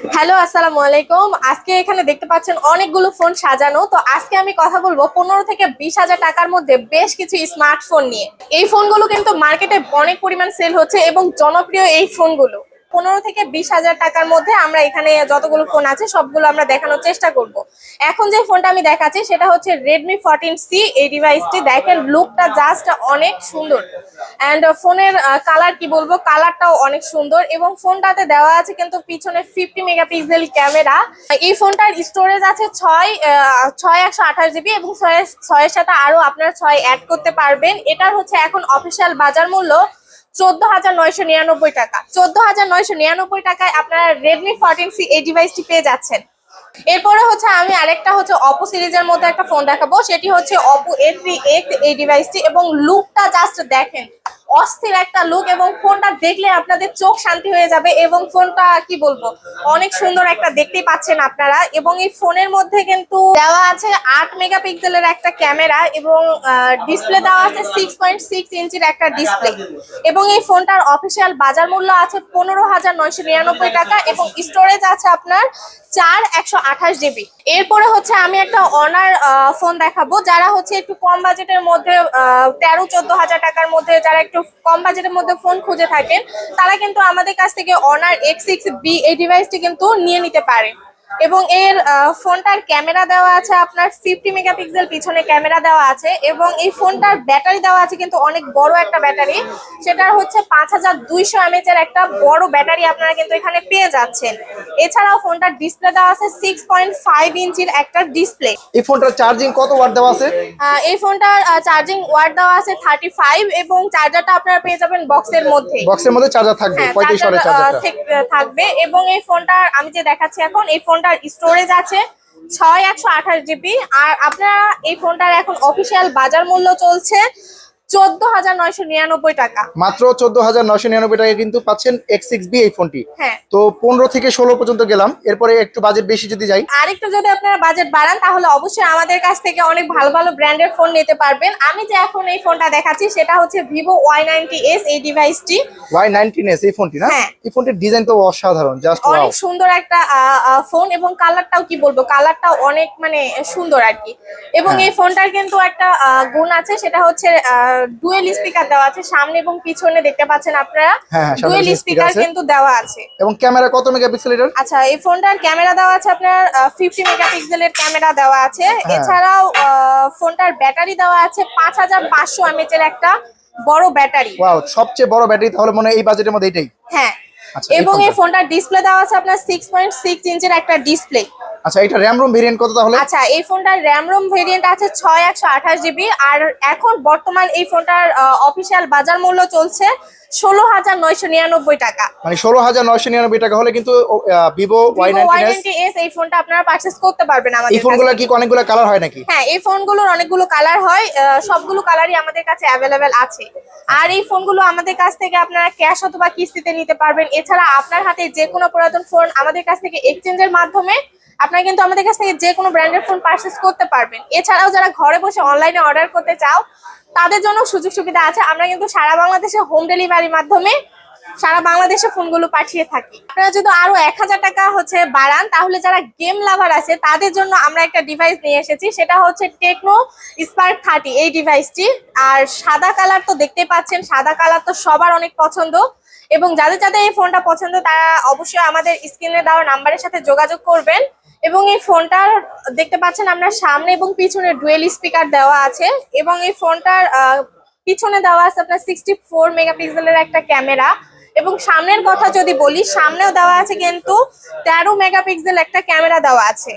Hello, আসসালামু আলাইকুম। আজকে এখানে দেখতে পাচ্ছেন অনেকগুলো ফোন সাজানো। তো আজকে আমি কথা বলব পনেরো থেকে বিশ হাজার টাকার মধ্যে বেশ কিছু স্মার্টফোন নিয়ে। এই ফোনগুলো কিন্তু মার্কেটে অনেক পরিমাণ সেল হচ্ছে এবং জনপ্রিয় এই ফোনগুলো। পনেরো থেকে বিশ হাজার টাকার মধ্যে আমরা এখানে যতগুলো ফোন আছে, সবগুলো আমরা দেখানোর চেষ্টা করব। এখন যে ফোনটা আমি দেখাচ্ছি, সেটা হচ্ছে রেডমি ফোরটিন সি এই ডিভাইসটি দেখেন লুকটা জাস্ট অনেক সুন্দর। অ্যান্ড ফোনের কালার কি বলব? কালারটাও অনেক সুন্দর এবং ফোনটাতে দেওয়া আছে কিন্তু পিছনে ফিফটি মেগাপিক্সেল ক্যামেরা এই ফোনটার স্টোরেজ আছে ছয় ছয় একশো আঠাশ জিবি এবং ছয়, ছয়ের সাথে আরও আপনারা ছয় অ্যাড করতে পারবেন। এটার হচ্ছে এখন অফিসিয়াল বাজার মূল্য চোদ্দ হাজার নয়শো নিরানব্বই টাকা। চোদ্দ হাজার নয়শো নিরানব্বই টাকায় আপনারা রেডমি ফর্টিন সি এই ডিভাইসটি পেয়ে যাচ্ছেন। এরপরে হচ্ছে আমি আরেকটা হচ্ছে অপো সিরিজের মধ্যে একটা ফোন দেখাবো। সেটি হচ্ছে অপো এ থ্রি এক্স এই ডিভাইসটি এবং লুকটা জাস্ট দেখেন। অস্থির একটা লুক এবং ফোনটা দেখলে আপনাদের চোখ শান্তি হয়ে যাবে এবং ফোনটা কি বলব, অনেক সুন্দর একটা দেখতেই পাচ্ছেন আপনারা। এবং এই ফোনের মধ্যে কিন্তু দেওয়া আছে আট মেগাপিক্সেলের একটা ক্যামেরা এবং ডিসপ্লে দেওয়া আছে সিক্স পয়েন্ট সিক্স ইঞ্চির একটা ডিসপ্লে এবং এই ফোনটার অফিসিয়াল বাজার মূল্য আছে পনেরো হাজার নয়শো নিরানব্বই টাকা এবং স্টোরেজ আছে আপনার চার একশো আঠাশ জিবি এরপরে হচ্ছে আমি একটা অনার ফোন দেখাবো। যারা হচ্ছে একটু কম বাজেটের মধ্যে তেরো চোদ্দ হাজার টাকার মধ্যে যারা একটু কম বাজেটের মধ্যে ফোন খুঁজে থাকেন, তারা কিন্তু আমাদের কাছ থেকে অনার এক্স সিক্স বি এই ডিভাইসটি কিন্তু নিয়ে নিতে পারে। এবং এর ফোনটার ক্যামেরা দেওয়া আছে আপনার ফিফটি মেগাপিক্সেল পিছনে ক্যামেরা দেওয়া আছে এবং এই ফোনটার ব্যাটারি দেওয়া আছে কিন্তু অনেক বড় একটা ব্যাটারি। সেটা হচ্ছে পাঁচ হাজার দুইশো এমএচ এর একটা বড় ব্যাটারি আপনারা কিন্তু এখানে পেয়ে যাচ্ছেন। এছাড়াও ফোনটার ডিসপ্লে দেওয়া আছে সিক্স পয়েন্ট ফাইভ ইঞ্চির একটা ডিসপ্লে এই ফোনটার চার্জিং কত ওয়াট দেওয়া আছে? এই ফোনটার চার্জিং ওয়াট দেওয়া আছে থার্টি ফাইভ এবং চার্জারটা আপনারা পেয়ে যাবেন বক্সের মধ্যে। বক্সের মধ্যে চার্জার থাকবে হ্যাঁ, থাকবে এবং এই ফোনটার আমি যে দেখাচ্ছি এখন এই ফোনটার স্টোরেজ আছে, ছয় একশো আঠাশ জিবি আর আপনারা এই ফোনটার এখন অফিসিয়াল বাজার মূল্য চলছে চোদ্দ হাজার নয়শো নিরানব্বই টাকা। মাত্র চোদ্দ হাজার নয়শো নিরানব্বই টাকায় কিন্তু পাচ্ছেন এক্স সিক্স বি এই ফোনটি। হ্যাঁ। তো পনেরো থেকে ষোলো পর্যন্ত গেলাম। এরপরে একটু বাজেট বেশি যদি যাই। আরেকটু যদি আপনারা বাজেট বাড়ান তাহলে অবশ্যই আমাদের কাছ থেকে অনেক ভালো ভালো ব্র্যান্ডের ফোন নিতে পারবেন। আমি যে এখন এই ফোনটা দেখাচ্ছি সেটা হচ্ছে ভিভো ওয়াই নাইনটি এস এই ডিভাইসটি ওয়াই নাইনটিন এস এই ফোনটি না? হ্যাঁ। এই ফোনটির ডিজাইন তো অসাধারণ জাস্ট অনেক সুন্দর একটা ফোন এবং কালারটাও কি বলব কালারটাও অনেক মানে সুন্দর আর কি। এবং হ্যাঁ। এই ফোনটার কিন্তু একটা আহ, গুণ আছে সেটা হচ্ছে ডুয়েল স্পিকার দেওয়া আছে সামনে এবং পিছনে দেখতে পাচ্ছেন আপনারা। হ্যাঁ, হ্যাঁ, ডুয়েল স্পিকার কিন্তু দেওয়া আছে। এবং ক্যামেরা কত মেগাপিক্সেল এর আচ্ছা এই ফোনটার ক্যামেরা দেওয়া আছে আপনার ফিফটি মেগাপিক্সেলের ক্যামেরা দেওয়া আছে। হ্যাঁ। এছাড়াও ফোনটার ব্যাটারি দেওয়া আছে পাঁচ হাজার পাঁচশো এমএচ এর একটা বড় ব্যাটারি। ওয়াও সবচেয়ে বড় ব্যাটারি তাহলে মনে হয় এই বাজেটের মধ্যে এটাই। হ্যাঁ এবং এই ফোনটা। ফোনটার ডিসপ্লে দেওয়া আছে আপনার সিক্স পয়েন্ট সিক্স ইঞ্চের একটা ডিসপ্লে আচ্ছা এটা র্যাম রোম ভেরিয়েন্ট কত তাহলে আচ্ছা এই ফোনটার র্যাম রোম ভেরিয়েন্ট আছে ছয় একশো আঠাশ জিবি আর এখন বর্তমান এই ফোনটার অফিশিয়াল বাজার মূল্য চলছে ষোলো হাজার নয়শো নিরানব্বই টাকা। মানে ষোলো হাজার নয়শো নিরানব্বই টাকা হলে কিন্তু ভিভো ওয়াই Vivo এস এই ফোনটা আপনারা পারচেস করতে পারবেন আমাদের এই কাছ। কি অনেকগুলো কালার হয় নাকি? হ্যাঁ এই ফোনগুলোর অনেকগুলো কালার হয় সবগুলো কালারই আমাদের কাছে অ্যাভেলেবেল আছে। আর এই ফোনগুলো আমাদের কাছ থেকে আপনারা ক্যাশ অথবা কিস্তিতে নিতে পারবেন। এছাড়া আপনার হাতে যে কোনো পুরাতন ফোন আমাদের কাছ থেকে এক্সচেঞ্জের মাধ্যমে আপনারা কিন্তু আমাদের কাছ থেকে যে কোনো ব্র্যান্ডের ফোন পারচেস করতে পারবেন। এছাড়াও যারা ঘরে বসে অনলাইনে অর্ডার করতে চাও তাদের জন্য সুযোগ সুবিধা আছে। আমরা কিন্তু সারা বাংলাদেশে হোম ডেলিভারির মাধ্যমে সারা বাংলাদেশে ফোনগুলো পাঠিয়ে থাকি। আপনারা যদি আরও এক হাজার টাকা হচ্ছে বাড়ান, তাহলে যারা গেম লাভার আছে, তাদের জন্য আমরা একটা ডিভাইস নিয়ে এসেছি। সেটা হচ্ছে টেকনো স্পার্ক থার্টি এই ডিভাইসটি আর সাদা কালার তো দেখতে পাচ্ছেন, সাদা কালার তো সবার অনেক পছন্দ। এবং যাদের যাদের এই ফোনটা পছন্দ, তারা অবশ্যই আমাদের স্ক্রিনে দেওয়া নাম্বারের সাথে যোগাযোগ করবেন। এবং এই ফোনটার দেখতে পাচ্ছেন আমরা সামনে এবং পিছনে ডুয়েল স্পিকার দেওয়া আছে এবং এই ফোনটার পিছনে দেওয়া আছে আপনার সিক্সটি ফোর মেগাপিক্সেলের একটা ক্যামেরা। এবং সামনের কথা যদি বলি সামনেও দেওয়া আছে কিন্তু তেরো মেগাপিক্সেল একটা ক্যামেরা দেওয়া আছে।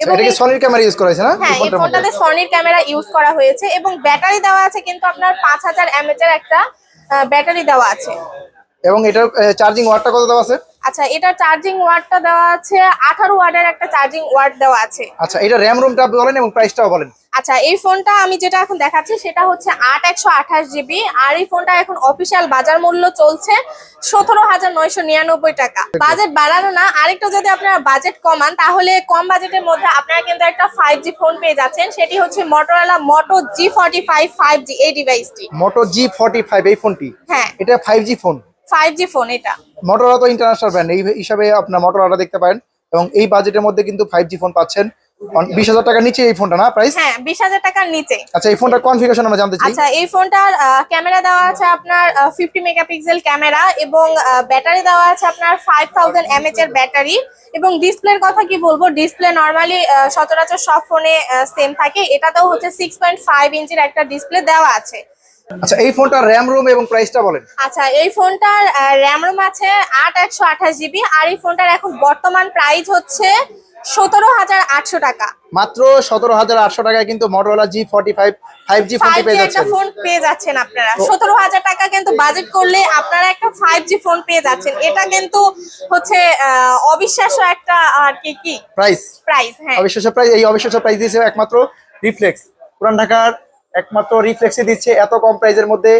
এবং এটা সনির ক্যামেরা ইউজ করা হয়েছে না? হ্যাঁ এই? ফোনটাতে সনির ক্যামেরা ইউজ করা হয়েছে এবং ব্যাটারি দেওয়া আছে কিন্তু আপনার পাঁচ হাজার এমএচ এর একটা ব্যাটারি দেওয়া আছে। এবং এটার চার্জিং ওয়াটটা কত দেওয়া আছে? আচ্ছা এটা চার্জিং ওয়াটটা দেওয়া আছে আঠারো ওয়াটের একটা চার্জিং ওয়াট দেওয়া আছে। আচ্ছা এটা র্যাম রোমটা বলেন এবং প্রাইসটাও বলেন। আচ্ছা এই ফোনটা আমি যেটা এখন দেখাচ্ছি সেটা হচ্ছে আট একশো আঠাশ জিবি আর এই ফোনটা এখন অফিসিয়াল বাজার মূল্য চলছে সতেরো হাজার নয়শো নিরানব্বই টাকা। বাজেট বাড়ানো না আরেকটু যদি আপনারা বাজেট কমান তাহলে কম বাজেটের মধ্যে আপনারা কিন্তু একটা ফাইভ জি ফোন পেয়ে যাচ্ছেন সেটি হচ্ছে Motorola Moto G forty five five G এই ডিভাইসটি মোটো জি ফর্টি ফাইভ এই ফোনটি হ্যাঁ। এটা five G phone five G phone এটা। মোটরোলা তো ইন্টারন্যাশনাল ব্র্যান্ড এই হিসাবে আপনার মোটরোলাটা দেখতে পারেন। এবং এই বাজেটের মধ্যে কিন্তু ফাইভ জি ফোন পাচ্ছেন। বিশ হাজার টাকার নিচে এই ফোনটা না প্রাইস হ্যাঁ বিশ হাজার টাকার নিচে। আচ্ছা এই ফোনটার কনফিগারেশন আমরা জানতে চাই। আচ্ছা এই ফোনটার ক্যামেরা দেওয়া আছে আপনার ফিফটি মেগাপিক্সেল ক্যামেরা এবং ব্যাটারি দেওয়া আছে আপনার ফাইভ থাউজেন্ড এমএচ এর ব্যাটারি এবং ডিসপ্লের কথা কি বলব? ডিসপ্লে নর্মালি সচরাচর সব ফোনে সেম থাকে। এটাতেও হচ্ছে সিক্স পয়েন্ট ফাইভ ইঞ্চির একটা ডিসপ্লে দেওয়া আছে। আচ্ছা এই ফোনটার র্যাম রোম এবং প্রাইসটা বলেন। আচ্ছা এই ফোনটার র্যাম রোম আছে আট একশো আঠাশ জিবি আর এই ফোনটার এখন বর্তমান প্রাইস হচ্ছে সতেরো হাজার আটশো টাকা। মাত্র সতেরো হাজার আটশো টাকায় কিন্তু Motorola G forty five five G G পেয়ে একটা যাচ্ছেন। ফোন পেয়ে যাচ্ছেন আপনারা। সতেরো হাজার টাকা কিন্তু বাজেট করলে আপনারা একটা ফাইভ জি ফোন পেয়ে যাচ্ছেন। এটা কিন্তু হচ্ছে অবিশ্বাস্য একটা আর কি কি? প্রাইস প্রাইস হ্যাঁ। অবিশ্বাস্য প্রাইস এই অবিশ্বাস্য প্রাইস দিয়েছে একমাত্র রিফ্লেক্স পুরান ঢাকার একমাত্র রিফ্লেক্সে দিচ্ছে এত কম প্রাইসের মধ্যে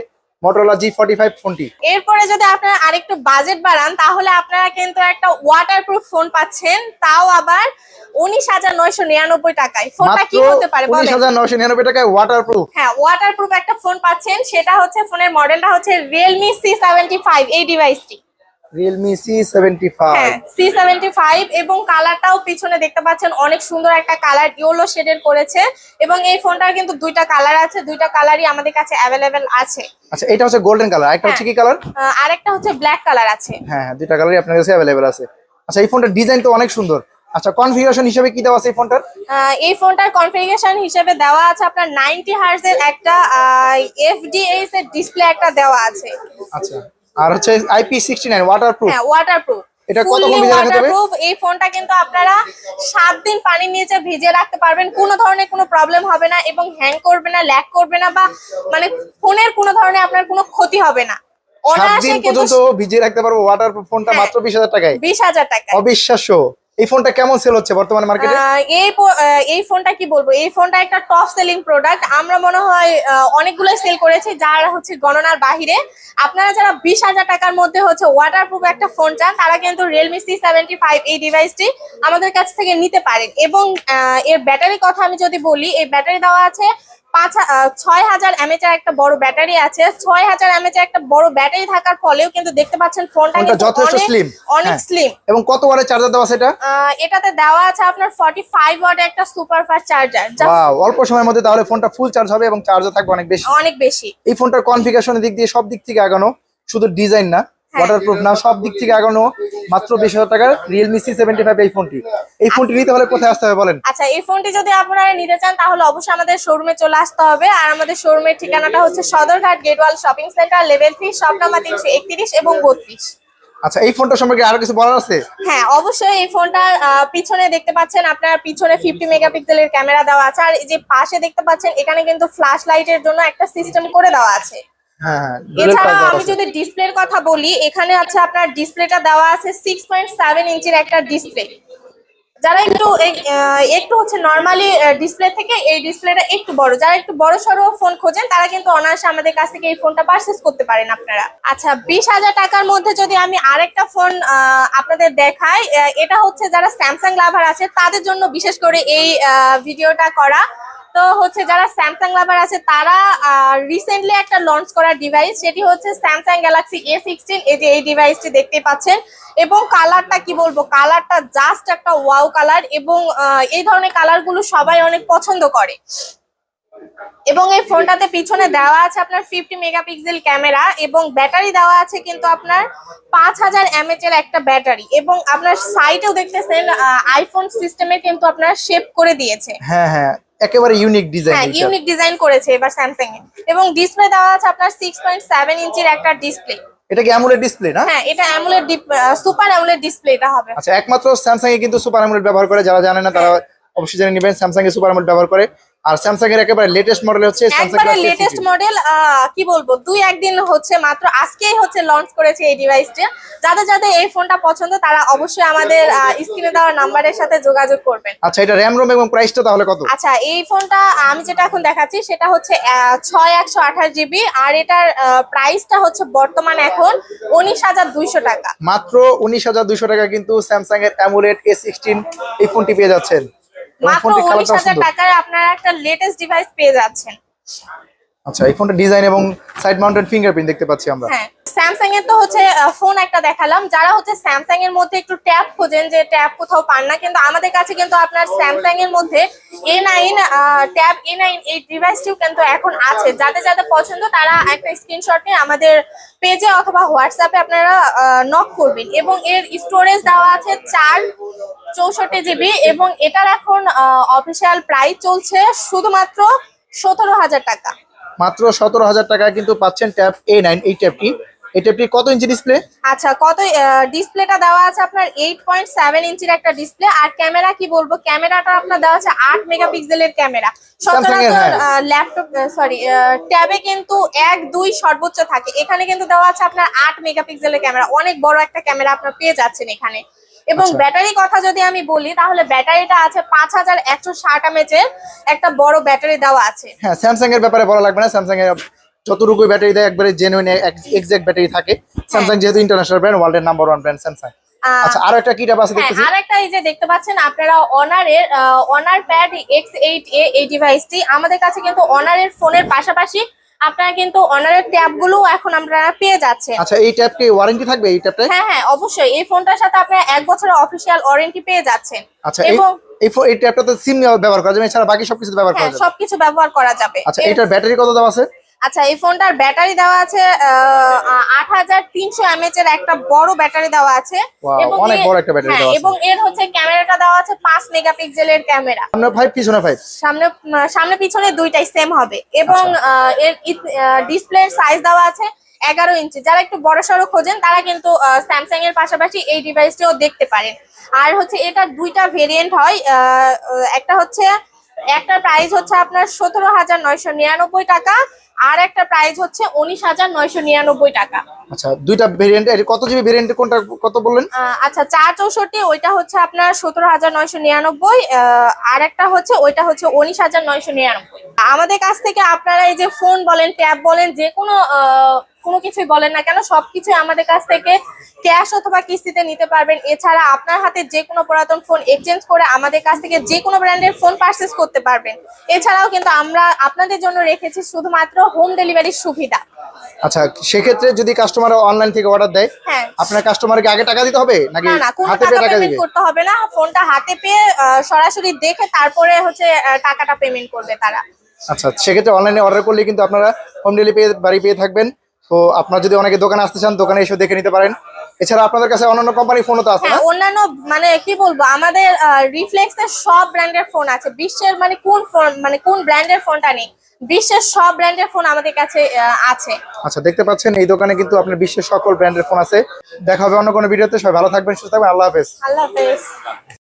মোটরোলা জি ফর্টি ফাইভ ফোনটি। এরপরে যদি আপনারা আরেকটু বাজেট বাড়ান তাহলে আপনারা কিন্তু একটা ওয়াটারপ্রুফ ফোন পাচ্ছেন তাও আবার উনিশ হাজার নয়শো নিরানব্বই টাকায়। ফোনটা কি হতে পারে উনিশ হাজার নশো নিরানব্বই টাকায় ওয়াটারপ্রুফ হ্যাঁ ওয়াটারপ্রুফ একটা ফোন পাচ্ছেন সেটা হচ্ছে ফোনের মডেলটা হচ্ছে রিয়েলমি সি সেভেন্টি ফাইভ এই ডিভাইসটি ফাইভ হ্যাঁ এবং কালারটাও পিছনে দেখতে পাচ্ছেন অনেক সুন্দর একটা কালার ইয়েলো শেডের করেছে এবং এই ফোনটার কিন্তু দুইটা কালার আছে দুইটা কালারই আমাদের কাছে আছে। আচ্ছা এটা হচ্ছে গোল্ডেন কালার একটা হচ্ছে কি কালার আহ, আরেকটা হচ্ছে ব্ল্যাক কালার আছে। হ্যাঁ হ্যাঁ দুইটা কালারই আপনার কাছে আছে। আচ্ছা এই ফোনটার ডিজাইন তো অনেক সুন্দর। আচ্ছা কনফিগারেশন হিসেবে কি দেওয়া আছে এই ফোনটার এই ফোনটার কনফিগারেশন হিসেবে দেওয়া আছে আপনার হার্জ এর একটা এর ডিসপ্লে একটা দেওয়া আছে। আচ্ছা আর হচ্ছে আইপি সিক্সটি নাইন ওয়াটার হ্যাঁ ওয়াটারপ্রুফ এটা কতক্ষণ ভিজে রাখতে হবে? ওয়াটারপ্রুফ এই ফোনটা কিন্তু আপনারা 7 দিন পানির নিচে ভিজে রাখতে পারবেন কোনো ধরনের কোনো প্রবলেম হবে না এবং হ্যাং করবে না ল্যাগ করবে না বা মানে ফোনের কোনো ধরনের আপনার কোনো ক্ষতি হবে না। সাত দিন কিন্তু পর্যন্ত ভিজিয়ে রাখতে পারব ওয়াটারপ্রুফ ফোনটা হ্যাঁ। মাত্র বিশ হাজার টাকায়। বিশ হাজার টাকা অবিশ্বাস্য। এই ফোনটা কেমন সেল হচ্ছে বর্তমানে মার্কেটে এই এই ফোনটা কি বলব? এই ফোনটা একটা টপ সেলিং প্রোডাক্ট আমরা মনে হয় আহ, অনেকগুলোই সেল করেছি যারা হচ্ছে গণনার বাহিরে। আপনারা যারা বিশ হাজার টাকার মধ্যে হচ্ছে ওয়াটারপ্রুফ একটা ফোন চান তারা কিন্তু রিয়েলমি সি সেভেন্টি ফাইভ এই ডিভাইসটি আমাদের কাছ থেকে নিতে পারেন। এবং এর ব্যাটারি কথা আমি যদি বলি এই ব্যাটারি দেওয়া আছে পাঁচ ছয় হাজার একটা বড় ব্যাটারি আছে। ছয় হাজার একটা বড় ব্যাটারি থাকার ফলেও কিন্তু দেখতে পাচ্ছেন ফোনটা যথেষ্ট অনেক- অনেক হ্যাঁ। স্লিম এবং কত চার্জার দেওয়া আহ, এটাতে দেওয়া আছে আপনার 45 ওয়াটের একটা সুপার ফাস্ট চার্জার যা অল্প সময়ের মধ্যে তাহলে ফোনটা ফুল চার্জ হবে এবং চার্জও থাকবে অনেক বেশি। অনেক বেশি। এই ফোনটার কনফিগারেশনের দিক দিয়ে সব দিক থেকে আগানো। শুধু ডিজাইন না। ওয়াটারপ্রুফ না সব দিক থেকে আগানো মাত্র বিশ হাজার টাকার রিয়েলমি সি সেভেন্টি ফাইভ এই ফোনটি এই ফোনটি নিতে হলে কোথায় আসতে হবে বলেন? আচ্ছা এই ফোনটি যদি আপনারা নিতে চান তাহলে অবশ্যই আমাদের শোরুমে চলে আসতে হবে। আর আমাদের শোরুমের ঠিকানাটা হচ্ছে Sadarghat গেটওয়াল shopping centre level three shop number তিনশো একত্রিশ এবং বত্রিশ। আচ্ছা এই ফোনটা সম্পর্কে আরও কিছু বলার আছে? হ্যাঁ অবশ্যই এই ফোনটার আহ, পিছনে দেখতে পাচ্ছেন আপনার পিছনে ফিফটি মেগাপিক্সেলের ক্যামেরা দেওয়া আছে। আর এই যে পাশে দেখতে পাচ্ছেন এখানে কিন্তু ফ্ল্যাশ লাইটের জন্য একটা সিস্টেম করে দেওয়া আছে। হ্যাঁ হ্যাঁ dual এছাড়া আমি যদি ডিসপ্লের কথা বলি এখানে আছে আপনার ডিসপ্লেটা দেওয়া আছে সিক্স পয়েন্ট সেভেন ইঞ্চির একটা ডিসপ্লে। যারা একটু একটু হচ্ছে নর্মালি ডিসপ্লে থেকে এই ডিসপ্লেটা একটু বড়। যারা একটু বড় সড়ো ফোন খোঁজেন তারা কিন্তু অনায়াসে আমাদের কাছ থেকে এই ফোনটা পারচেস করতে পারেন আপনারা। আচ্ছা বিশ হাজার টাকার মধ্যে যদি আমি আরেকটা ফোন আপনাদের দেখাই এটা হচ্ছে যারা স্যামসাং লাভার আছে তাদের জন্য বিশেষ করে এই ভিডিওটা করা। তো হচ্ছে যারা স্যামসাং লাভার আছে, তারা রিসেন্টলি একটা লঞ্চ করা ডিভাইস সেটি হচ্ছে স্যামসাং গ্যালাক্সি এ সিক্সটিন এই যে এই ডিভাইসটি দেখতেই পাচ্ছেন। এবং কালারটা কি বলব? কালারটা জাস্ট একটা ওয়াও কালার এবং এই ধরনের কালারগুলো সবাই অনেক পছন্দ করে। এবং এই ফোনটাতে পিছনে দেওয়া আছে আপনার ফিফটি মেগাপিক্সেল ক্যামেরা এবং ব্যাটারি দেওয়া আছে কিন্তু আপনার পাঁচ হাজার এমএচ এর একটা ব্যাটারি এবং আপনার সাইটেও দেখতেছেন আইফোন সিস্টেমে কিন্তু আপনার শেপ করে দিয়েছে। হ্যাঁ হ্যাঁ। একেবারে ইউনিক ডিজাইন হ্যাঁ ইউনিক ডিজাইন করেছে এবার স্যামসাং এ এবং ডিসপ্লে দেওয়া আছে আপনার সিক্স পয়েন্ট সেভেন ইঞ্চির একটা ডিসপ্লে এটা কি অ্যামোলেড ডিসপ্লে না? হ্যাঁ এটা অ্যামোলেড সুপার অ্যামোলেড ডিসপ্লে এটা হবে। আচ্ছা একমাত্র স্যামসাং এ কিন্তু সুপার অ্যামোলেড ব্যবহার করে। যারা জানে না তারা অবশ্যই জেনে নেবেন স্যামসাং এ সুপার অ্যামোলেড ব্যবহার করে। আর স্যামসাং এর একেবারে লেটেস্ট মডেল হচ্ছে স্যামসাং একবারে লেটেস্ট মডেল কি বলব দুই একদিন হচ্ছে মাত্র আজকেই হচ্ছে লঞ্চ করেছে এই ডিভাইসটা যাদের যাদের এই ফোনটা পছন্দ তারা অবশ্যই আমাদের স্ক্রিনে দেওয়া নাম্বারের সাথে যোগাযোগ করবেন। আচ্ছা এটা র্যাম রোম এবং প্রাইসটা তাহলে কত? আচ্ছা এই ফোনটা আমি যেটা এখন দেখাচ্ছি সেটা হচ্ছে আহ, ছয় একশো আঠাশ জিবি আর এটার প্রাইসটা হচ্ছে বর্তমান এখন উনিশ হাজার দুইশো টাকা। মাত্র উনিশ হাজার দুশো টাকা কিন্তু স্যামসাং এর এ সিক্সটিন এই ফোনটি পেয়ে যাচ্ছেন। মাত্র উনিশ হাজার টাকায় আপনারা একটা লেটেস্ট ডিভাইস পেয়ে যাচ্ছেন। আচ্ছা এই ফোনটা ডিজাইন এবং সাইড মাউন্টেড ফিঙ্গারপ্রিন্ট দেখতে পাচ্ছি আমরা। হ্যাঁ স্যামসাং এর তো হচ্ছে ফোন একটা দেখালাম। যারা হচ্ছে স্যামসাং এর মধ্যে একটু ট্যাব খোঁজেন যে ট্যাব কোথাও পান না, কিন্তু আমাদের কাছে কিন্তু আপনার স্যামসাং এর মধ্যে A nine tab A nine এই ডিভাইসটিও কিন্তু এখন আছে। যাদের যাদের পছন্দ, তারা একটা স্ক্রিনশট নিয়ে আমাদের পেজে অথবা হোয়াটসঅ্যাপে আপনারা নক করবেন। এবং এর স্টোরেজ দেওয়া আছে চার চৌষট্টি জিবি এবং এটার এখন অফিসিয়াল প্রাইস চলছে শুধুমাত্র সতেরো হাজার টাকা। মাত্র সতেরো হাজার টাকায় কিন্তু পাচ্ছেন ট্যাব এ নাইন এই ট্যাবটি। এই ট্যাবটি কত ইঞ্চি ডিসপ্লে আচ্ছা কত ডিসপ্লেটা দেওয়া আছে আপনার এইট পয়েন্ট সেভেন ইঞ্চির একটা ডিসপ্লে আর ক্যামেরা কি বলব? ক্যামেরাটা আপনার দেওয়া আছে আট মেগাপিক্সেলের ক্যামেরা সচরাচর। ল্যাপটপ সরি ট্যাবে কিন্তু এক দুই সর্বোচ্চ থাকে। এখানে কিন্তু দেওয়া আছে আপনার আট মেগাপিক্সেলের ক্যামেরা অনেক বড় একটা ক্যামেরা আপনার পেয়ে যাচ্ছেন এখানে। এবং আচ্ছা। ব্যাটারি কথা যদি আমি বলি তাহলে ব্যাটারিটা আছে পাঁচ হাজার একশো ষাট এমএচের একটা বড় ব্যাটারি দেওয়া আছে। হ্যাঁ স্যামসাং এর ব্যাপারে বলা লাগবে না। স্যামসাং এর যতটুকু ব্যাটারি দেয় একবারে জেনুইন এক্সাক্ট ব্যাটারি থাকে। স্যামসাং যেহেতু ইন্টারন্যাশনাল ব্র্যান্ড ওয়ার্ল্ডের নাম্বার ওয়ান ব্র্যান্ড স্যামসাং আচ্ছা আরও একটা আছে দেখতেছি? আর একটা এই যে দেখতে পাচ্ছেন আপনারা অনারের Honor pad X eight A এই ডিভাইসটি আমাদের কাছে কিন্তু অনারের ফোনের পাশাপাশি আপনারা কিন্তু অনারের ট্যাবগুলো এখন আমরা পেয়ে যাচ্ছে আচ্ছা এই ট্যাব কি ওয়ারেন্টি থাকবে এই ট্যাবটা হ্যাঁ হ্যাঁ অবশ্যই। এই ফোনটার সাথে আপনারা এক বছরের অফিশিয়াল ওয়ারেন্টি পেয়ে যাচ্ছেন। আচ্ছা এবং এই ফোন এই ট্যাবটাতে সিম ব্যবহার করা যাবে এছাড়া বাকি সবকিছু ব্যবহার করা হ্যাঁ যাবে। সবকিছু ব্যবহার করা যাবে। আচ্ছা এটার ব্যাটারি কত দাম আছে? আচ্ছা এই ফোনটার ব্যাটারি দেওয়া আছে আট হাজার তিনশো এমএচ এর একটা বড় ব্যাটারি দেওয়া আছে। অনেক বড় একটা battery হ্যাঁ, দেওয়া আছে। এবং এর হচ্ছে ক্যামেরাটা দেওয়া আছে পাঁচ মেগাপিক্সেলের ক্যামেরা। সামনে ফাইভ পিছনে ফাইভ সামনে সামনে পিছনে দুইটাই সেম হবে। এবং আচ্ছা। এর ডিসপ্লের সাইজ দেওয়া আছে এগারো ইঞ্চি যারা একটু বড় সড়ো খোঁজেন তারা কিন্তু স্যামসাং এর পাশাপাশি এই ডিভাইসটিও দেখতে পারেন। আর হচ্ছে এটা দুইটা ভেরিয়েন্ট হয় একটা হচ্ছে একটা প্রাইস হচ্ছে আপনার সতেরো হাজার নয়শো নিরানব্বই টাকা আর একটা প্রাইস হচ্ছে উনিশ হাজার নয়শো নিরানব্বই টাকা। আচ্ছা দুইটা ভেরিয়েন্ট কত জিবি ভেরিয়েন্ট কোনটা কত বললেন? আচ্ছা চার চৌষট্টি ওইটা হচ্ছে আপনার সতেরো হাজার নয়শো নিরানব্বই আর একটা হচ্ছে ওইটা হচ্ছে উনিশ হাজার নয়শো নিরানব্বই। আমাদের কাছ থেকে আপনারা এই যে ফোন বলেন ট্যাব বলেন যে কোনো আহ, কোনো কিছুই বলেন না কেন সবকিছু আমাদের কাছ থেকে ক্যাশ অথবা কিস্তিতে নিতে পারবেন। এছাড়া আপনার হাতে যে কোনো পুরাতন ফোন এক্সচেঞ্জ করে আমাদের কাছ থেকে যে কোনো ব্র্যান্ডের ফোন পারচেস করতে পারবেন। এছাড়াও কিন্তু আমরা আপনাদের জন্য রেখেছি শুধুমাত্র হোম ডেলিভারির সুবিধা। আচ্ছা সেক্ষেত্রে যদি কাস্টমার অনলাইন থেকে অর্ডার দেয় হ্যাঁ। আপনার কাস্টমারকে আগে টাকা দিতে হবে নাকি না না কোনো হাতে টাকা টাকা পেমেন্ট দিবে? করতে হবে না ফোনটা হাতে পেয়ে আহ, সরাসরি দেখে তারপরে হচ্ছে আহ, টাকাটা পেমেন্ট করবে তারা। আচ্ছা সেক্ষেত্রে অনলাইনে অর্ডার করলে কিন্তু আপনারা হোম ডেলিভারি পেয়ে বাড়ি পেয়ে থাকবেন। তো আপনারা যদি অনেকে দোকানে আসতে চান দোকানে এসে দেখে নিতে পারেন। এছাড়া আপনাদের কাছে অন্যান্য কোম্পানির ফোনও তো আছে না? হ্যাঁ অন্যান্য মানে কি বলব আমাদের রিফ্লেক্স এর সব ব্র্যান্ডের ফোন আছে। বিশ্বের মানে কোন ফোন মানে কোন ব্র্যান্ডের ফোনটা নেই বিশ্বের সব ব্র্যান্ডের ফোন আমাদের কাছে আছে। আচ্ছা দেখতে পাচ্ছেন এই দোকানে কিন্তু আপনার বিশ্বের সকল ব্র্যান্ডের ফোন আছে। দেখা হবে অন্য কোনো ভিডিওতে সবাই ভালো থাকবেন সুস্থ থাকবেন আল্লাহ হাফেজ। আল্লাহ হাফেজ।